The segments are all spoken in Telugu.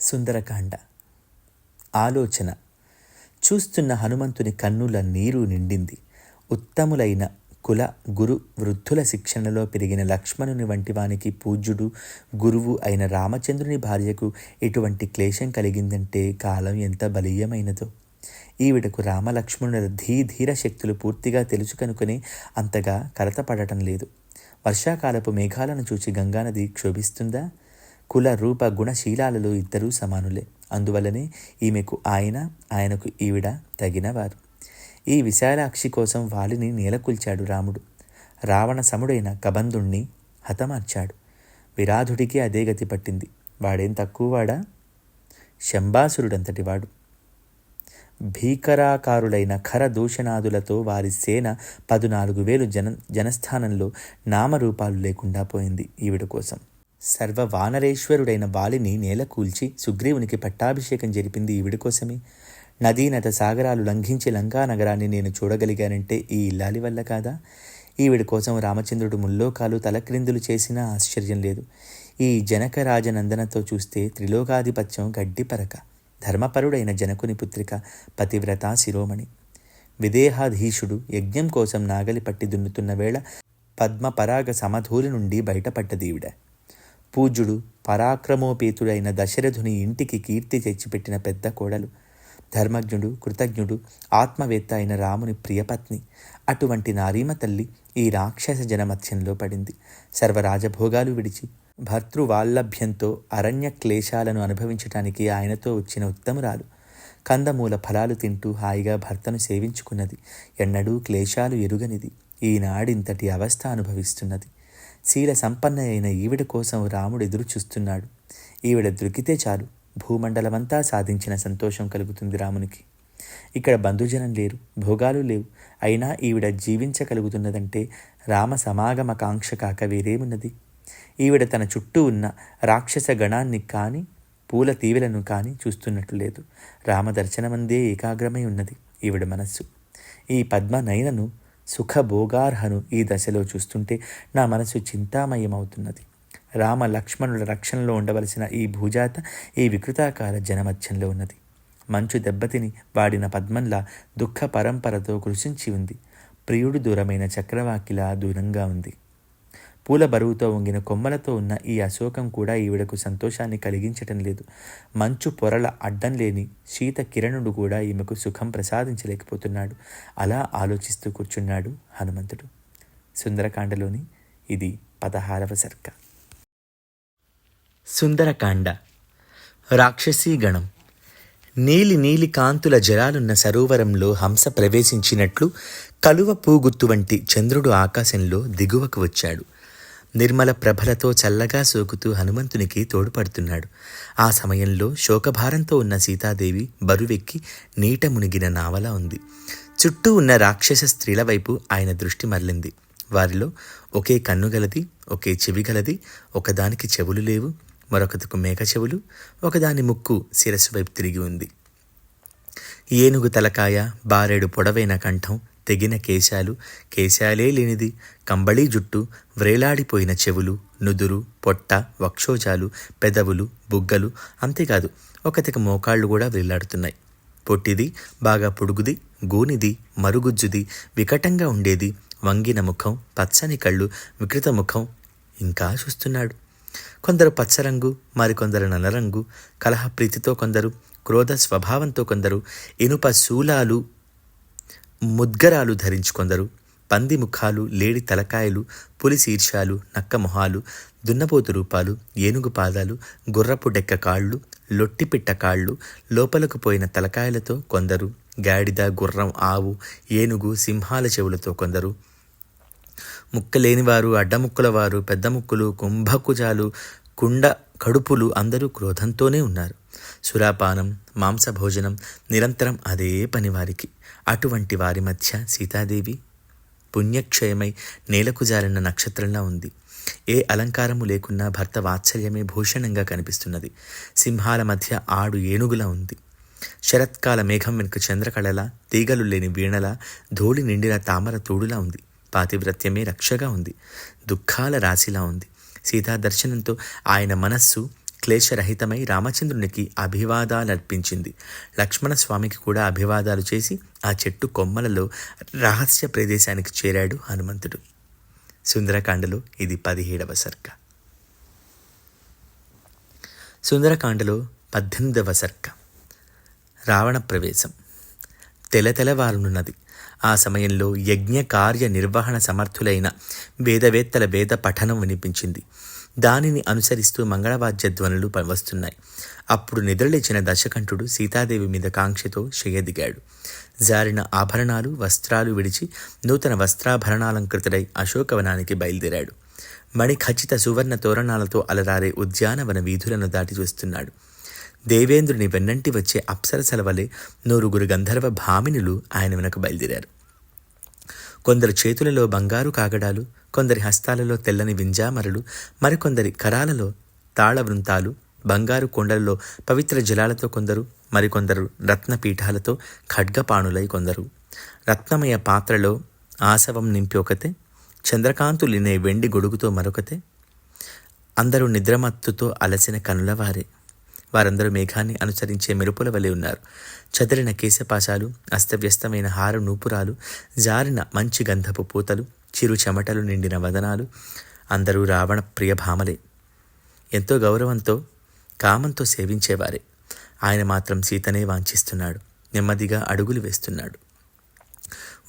సుందరకాండ. ఆలోచన. చూస్తున్న హనుమంతుని కన్నుల నీరు నిండింది. ఉత్తములైన కుల గురు వృద్ధుల శిక్షణలో పెరిగిన లక్ష్మణుని వంటి వానికి పూజ్యుడు గురువు అయిన రామచంద్రుని భార్యకు ఎటువంటి క్లేశం కలిగిందంటే కాలం ఎంత బలీయమైనదో. ఈవిడకు రామలక్ష్మణుల ధీధీర శక్తులు పూర్తిగా తెలుసు కనుకొని అంతగా కరతపడటం లేదు. వర్షాకాలపు మేఘాలను చూచి గంగానది క్షోభిస్తుందా? కుల రూప గుణశీలాలలో ఇద్దరూ సమానులే. అందువల్లనే ఈమెకు ఆయన ఆయనకు ఈవిడ తగినవారు. ఈ విశాలాక్షి కోసం వాలిని నేలకొల్చాడు రాముడు. రావణ సముడైన కబంధుణ్ణి హతమార్చాడు. విరాధుడికి అదే గతి పట్టింది. వాడేం తక్కువవాడా? శంబాసురుడంతటి వాడు. భీకరాకారులైన ఖర దూషణాదులతో వారి సేన పదునాలుగు వేలు జన జనస్థానంలో నామరూపాలు లేకుండా పోయింది ఈవిడ కోసం. సర్వ వానరేశ్వరుడైన వాలిని నేల కూల్చి సుగ్రీవునికి పట్టాభిషేకం జరిపింది ఈవిడ కోసమే. నదీనత సాగరాలు లంఘించి లంకా నగరాన్ని నేను చూడగలిగానంటే ఈ ఇల్లాలి వల్ల కాదా? ఈవిడ కోసం రామచంద్రుడు ముల్లోకాలు తలక్రిందులు చేసినా ఆశ్చర్యం లేదు. ఈ జనక రాజనందనతో చూస్తే త్రిలోకాధిపత్యం గడ్డిపరక ధర్మపరుడైన జనకుని పుత్రిక పతివ్రత శిరోమణి. విదేహాధీశుడు యజ్ఞం కోసం నాగలి పట్టి దున్నుతున్న వేళ పద్మపరాగ సమధూలి నుండి బయటపడ్డదీవిడ పూజ్యుడు పరాక్రమోపేతుడైన దశరథుని ఇంటికి కీర్తి తెచ్చిపెట్టిన పెద్ద కోడలు ధర్మజ్ఞుడు కృతజ్ఞుడు ఆత్మవేత్త అయిన రాముని ప్రియపత్ని. అటువంటి నారీమ తల్లి ఈ రాక్షస జనమత్యంలో పడింది. సర్వరాజభోగాలు విడిచి భర్తృవాల్లభ్యంతో అరణ్య క్లేశాలను అనుభవించటానికి ఆయనతో వచ్చిన ఉత్తమురాలు కందమూల ఫలాలు తింటూ హాయిగా భర్తను సేవించుకున్నది. ఎన్నడూ క్లేశాలు ఎరుగనిది. ఈనాడింతటి అవస్థ అనుభవిస్తున్నది. శీల సంపన్న అయిన ఈవిడ కోసం రాముడు ఎదురు చూస్తున్నాడు ఈవిడ దొరికితే చాలు. భూమండలమంతా సాధించిన సంతోషం కలుగుతుంది రామునికి. ఇక్కడ బంధుజనం లేరు భోగాలు లేవు. అయినా ఈవిడ జీవించగలుగుతున్నదంటే రామ సమాగమ కాంక్ష కాక వేరేమున్నది. ఈవిడ తన చుట్టూ ఉన్న రాక్షస గణాన్ని కాని పూల తీవెలను కాని చూస్తున్నట్లు లేదు. రామదర్శనమందే ఏకాగ్రమై ఉన్నది ఈవిడ మనస్సు. ఈ పద్మ నయనను సుఖభోగార్హను ఈ దశలో చూస్తుంటే నా మనసు చింతామయమవుతున్నది. రామ లక్ష్మణుల రక్షణలో ఉండవలసిన ఈ భూజాత ఈ వికృతాకార జనమధ్యంలో ఉన్నది. మంచు దెబ్బతిని వాడిన పద్మంలా దుఃఖ పరంపరతో కృషించి ఉంది. ప్రియుడు దూరమైన చక్రవాకిలా దూరంగా ఉంది. పూల బరువుతో వంగిన కొమ్మలతో ఉన్న ఈ అశోకం కూడా ఈవిడకు సంతోషాన్ని కలిగించటం లేదు. మంచు పొరల అడ్డం లేని శీత కిరణుడు కూడా ఈమెకు సుఖం ప్రసాదించలేకపోతున్నాడు. అలా ఆలోచిస్తూ కూర్చున్నాడు హనుమంతుడు. సుందరకాండలోని ఇది పదహారవ సర్క. సుందరకాండ. రాక్షసీ గణం నీలి నీలి కాంతుల జలాలున్న సరోవరంలో హంస ప్రవేశించినట్లు కలువ పూగుత్తు వంటి చంద్రుడు ఆకాశంలో దిగువకు వచ్చాడు. నిర్మల ప్రభలతో చల్లగా సోకుతూ హనుమంతునికి తోడ్పడుతున్నాడు. ఆ సమయంలో శోకభారంతో ఉన్న సీతాదేవి బరువెక్కి నీట మునిగిన నావలా ఉంది. చుట్టూ ఉన్న రాక్షస స్త్రీల వైపు ఆయన దృష్టి మరలింది. వారిలో ఒకే కన్ను గలది ఒకే చెవి గలది ఒకదానికి చెవులు లేవు మరొకటికు మేక చెవులు ఒకదాని ముక్కు శిరస్సు వైపు తిరిగి ఉంది. ఏనుగు తలకాయ బారేడు పొడవైన కంఠం తెగిన కేశాలు కేశాలే లేనిది కంబళీ జుట్టు వ్రేలాడిపోయిన చెవులు నుదురు పొట్ట వక్షోజాలు పెదవులు బుగ్గలు అంతేకాదు ఒకతికి మోకాళ్ళు కూడా వేలాడుతున్నాయి పొట్టిది బాగా పొడుగుది గూనిది మరుగుజ్జుది వికటంగా ఉండేది వంగిన ముఖం పచ్చని కళ్ళు వికృత ముఖం ఇంకా చూస్తున్నాడు. కొందరు పచ్చరంగు మరికొందరు నల్లరంగు కలహప్రీతితో కొందరు క్రోధ స్వభావంతో కొందరు ఇనుప శూలాలు ముద్గరాలు ధరించుకొందరు పంది ముఖాలు లేడి తలకాయలు పులి శీర్షాలు నక్క మొహాలు దున్నపోతు రూపాలు ఏనుగు పాదాలు గుర్రపు డెక్క కాళ్ళు లొట్టిపిట్ట కాళ్ళు లోపలకు పోయిన తలకాయలతో కొందరు. గాడిద గుర్రం ఆవు ఏనుగు సింహాల చెవులతో కొందరు. ముక్కలేనివారు అడ్డముక్కల వారు పెద్ద ముక్కులు కుంభకుజాలు కుండ కడుపులు అందరూ క్రోధంతోనే ఉన్నారు. సురాపానం మాంసభోజనం నిరంతరం అదే పని వారికి అటువంటి వారి మధ్య సీతాదేవి పుణ్యక్షయమై నేలకు జారిన నక్షత్రంలా ఉంది. ఏ అలంకారము లేకున్నా భర్త వాత్సల్యమే భూషణంగా కనిపిస్తున్నది. సింహాల మధ్య ఆడు ఏనుగులా ఉంది. శరత్కాల మేఘం వెనుక చంద్రకళలా తీగలు లేని వీణలా ధూళి నిండిన తామర తోడులా ఉంది. పాతివ్రత్యమే రక్షగా ఉంది. దుఃఖాల రాశిలా ఉంది. సీతా దర్శనంతో ఆయన మనస్సు క్లేశరహితమై రామచంద్రునికి అభివాదాలర్పించింది. లక్ష్మణస్వామికి కూడా అభివాదాలు చేసి ఆ చెట్టు కొమ్మలలో రహస్య ప్రదేశానికి చేరాడు హనుమంతుడు. సుందరకాండలో ఇది పదిహేడవ సర్క. సుందరకాండలో పద్దెనిమిదవ సర్క. రావణ ప్రవేశం. తెలతెలవారునున్నది ఆ సమయంలో యజ్ఞ కార్య నిర్వహణ సమర్థులైన వేదవేత్తల వేద పఠనం వినిపించింది. దానిని అనుసరిస్తూ మంగళవాద్య ధ్వనులు వస్తున్నాయి. అప్పుడు నిద్రలేచిన దశకంఠుడు సీతాదేవి మీద కాంక్షతో దిగాడు జారిన ఆభరణాలు వస్త్రాలు విడిచి నూతన వస్త్రాభరణాలంకృతుడై అశోకవనానికి బయలుదేరాడు. మణి ఖచ్చిత సువర్ణ తోరణాలతో అలరారే ఉద్యానవన వీధులను దాటి చూస్తున్నాడు. దేవేంద్రుని వెన్నంటి వచ్చే అప్సరసల వలె నూరుగురు గంధర్వ భామినులు ఆయన వెనక బయలుదేరారు. కొందరు చేతులలో బంగారు కాగడాలు కొందరి హస్తాలలో తెల్లని వింజామరలు మరికొందరి కరాలలో తాళ వృంతాలు బంగారు కొండలలో పవిత్ర జలాలతో కొందరు మరికొందరు రత్నపీఠాలతో ఖడ్గపాణులై కొందరు. రత్నమయ పాత్రలో ఆసవం నింపి ఒకతే చంద్రకాంతులినే వెండి గొడుగుతో మరొకతే. అందరూ నిద్రమత్తుతో అలసిన కనులవారే. వారందరూ మేఘాన్ని అనుసరించే మెరుపుల వలె ఉన్నారు. చదిరిన కేశపాశాలు అస్తవ్యస్తమైన హార నూపురాలు జారిన మంచి గంధపు పూతలు చిరు చెమటలు నిండిన వదనాలు అందరూ రావణ ప్రియభామలే ఎంతో గౌరవంతో కామంతో సేవించేవారే. ఆయన మాత్రం సీతనే వాంఛిస్తున్నాడు. నెమ్మదిగా అడుగులు వేస్తున్నాడు.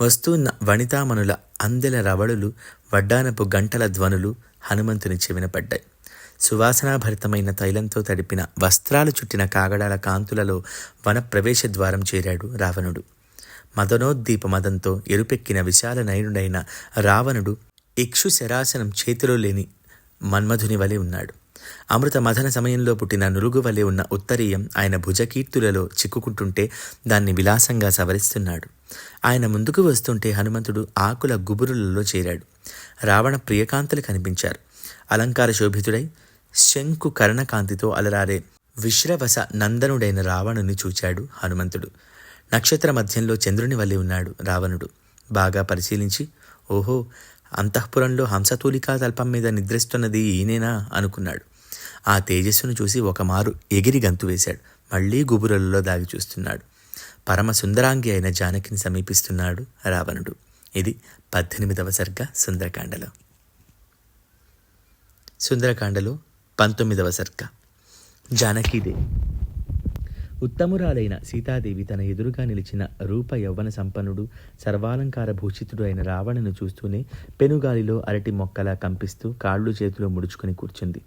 వస్తున్న వనితామనుల అందెల రవళులు వడ్డానపు గంటల ధ్వనులు హనుమంతుని చెవినపడ్డాయి సువాసనాభరితమైన తైలంతో తడిపిన వస్త్రాలు చుట్టిన కాగడాల కాంతులలో వనప్రవేశ ద్వారం చేరాడు రావణుడు. మదనోద్దీప మదంతో ఎరుపెక్కిన విశాల నయనుడైన రావణుడు ఇక్షు శరాసనం చేతిలో లేని మన్మధుని వలె ఉన్నాడు. అమృత మథన సమయంలో పుట్టిన నురుగు వలె ఉన్న ఉత్తరీయం ఆయన భుజకీర్తులలో చిక్కుకుంటుంటే దాన్ని విలాసంగా సవరిస్తున్నాడు. ఆయన ముందుకు వస్తుంటే హనుమంతుడు ఆకుల గుబురులలో చేరాడు. రావణ ప్రియకాంతులు కనిపించారు. అలంకార శోభితుడై శంకు కర్ణకాంతితో అలరారే. విశ్రవస నందనుడైన రావణుని చూచాడు హనుమంతుడు. నక్షత్ర మధ్యంలో చంద్రుని వల్లి ఉన్నాడు రావణుడు. బాగా పరిశీలించి ఓహో అంతఃపురంలో హంసతూలికా తల్పం మీద నిద్రిస్తున్నది ఈయనేనా అనుకున్నాడు. ఆ తేజస్సును చూసి ఒక మారు ఎగిరి గంతు వేశాడు. మళ్ళీ గుబురలలో దాగి చూస్తున్నాడు. పరమ సుందరాంగి అయిన జానకిని సమీపిస్తున్నాడు రావణుడు. ఇది పద్దెనిమిదవ సర్గ సుందరకాండలో. సుందరకాండలో పంతొమ్మిదవ సర్క. జానకీదేవి ఉత్తమురాలైన సీతాదేవి తన ఎదురుగా నిలిచిన రూప యవ్వన సంపన్నుడు సర్వాలంకార భూషితుడు అయిన రావణను చూస్తూనే పెనుగాలిలో అరటి మొక్కలా కంపిస్తూ కాళ్ళు చేతులు ముడుచుకుని కూర్చుంది.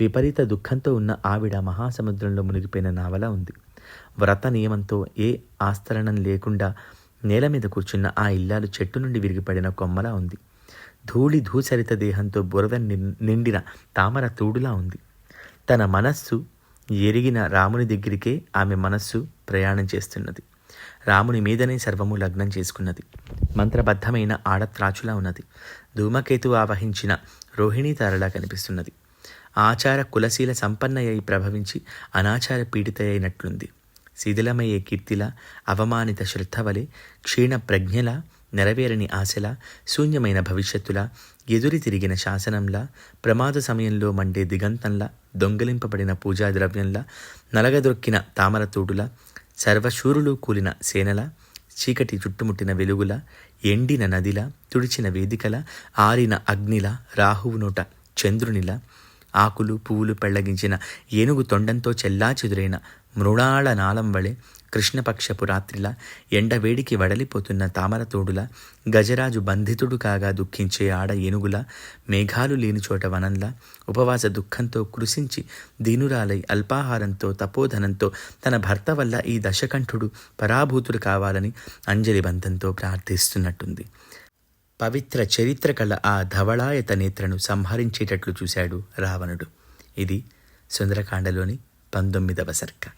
విపరీత దుఃఖంతో ఉన్న ఆవిడ మహాసముద్రంలో మునిగిపోయిన నావలా ఉంది. వ్రత నియమంతో ఏ ఆస్తరణం లేకుండా నేల మీద కూర్చున్న ఆ ఇల్లాలు చెట్టు నుండి విరిగిపడిన కొమ్మలా ఉంది. ధూళి ధూసరిత దేహంతో బురద నిండిన తామర తూడులా ఉంది. తన మనస్సు ఎరిగిన రాముని దగ్గరికే ఆమె మనస్సు ప్రయాణం చేస్తున్నది. రాముని మీదనే సర్వము లగ్నం చేసుకున్నది. మంత్రబద్ధమైన ఆడత్రాచులా ఉన్నది. ధూమకేతు ఆవహించిన రోహిణీ తారలా కనిపిస్తున్నది. ఆచార కులశీల సంపన్నయ్యి ప్రభవించి అనాచార పీడితయైనట్లుంది. శిథిలమయ్యే కీర్తిలా అవమానిత శ్రద్ధవలే క్షీణ ప్రజ్ఞల నెరవేరని ఆశలా శూన్యమైన భవిష్యత్తులా ఎదురి తిరిగిన శాసనంలా ప్రమాద సమయంలో మండే దిగంతంలా దొంగలింపబడిన పూజా ద్రవ్యంలా నలగదొక్కిన తామరతూడులా సర్వశూరులు కూలిన సేనల చీకటి చుట్టుముట్టిన వెలుగుల ఎండిన నదిలా తుడిచిన వేదికల ఆరిన అగ్నిల రాహువు నోట చంద్రునిలా ఆకులు పువ్వులు పెళ్ళగించిన ఏనుగు తొండంతో చెల్లా చెదురైన మృణాళ నాళం వలె కృష్ణపక్షపు రాత్రిలా ఎండవేడికి వడలిపోతున్న తామరతోడులా గజరాజు బంధితుడు కాగా దుఃఖించే ఆడ ఏనుగులా మేఘాలు లేని చోట వనంలా ఉపవాస దుఃఖంతో కృషించి దీనురాలై అల్పాహారంతో తపోధనంతో తన భర్త వల్ల ఈ దశకంఠుడు పరాభూతుడు కావాలని అంజలి బంధంతో ప్రార్థిస్తున్నట్టుంది. పవిత్ర చరిత్ర కళ ఆ ధవళాయత నేత్రను సంహరించేటట్లు చూశాడు రావణుడు. ఇది సుందరకాండలోని పంతొమ్మిదవ సర్క